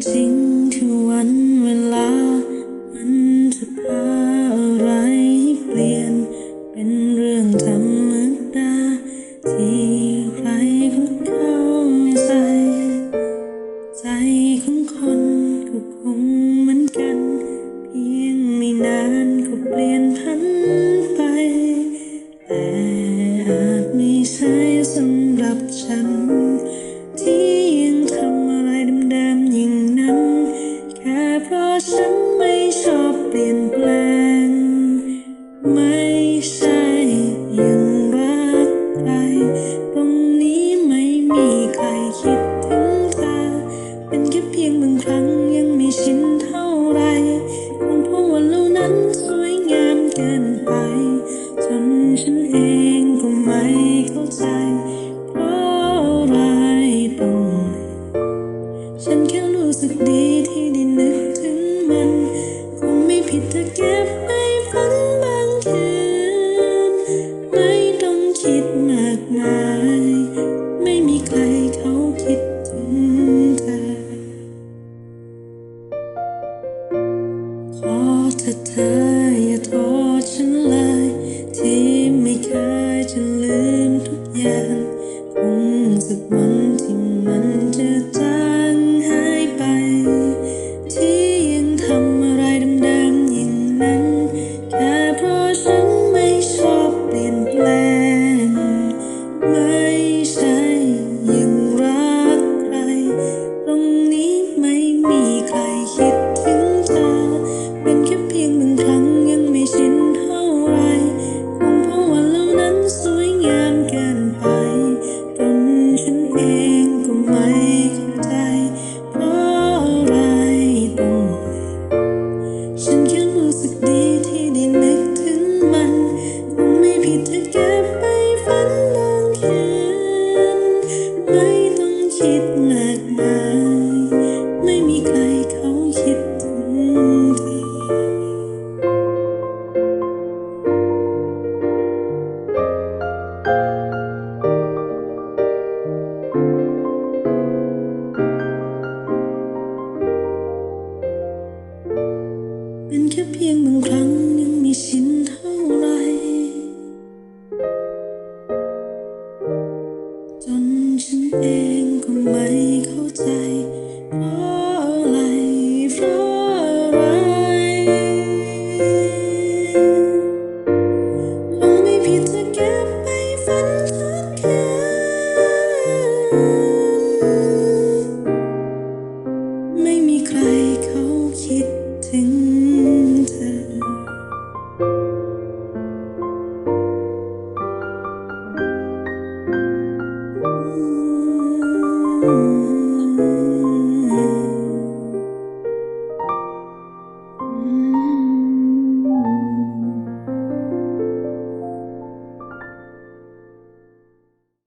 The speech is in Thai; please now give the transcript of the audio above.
近 Sudden waves of being blank Water tired, watching light. องก็ไม่เข้าใจ เพราะอะไรเพราะอะไรลงไม่ผิดเธอเก็บไปฝันเธอแค่ Oh.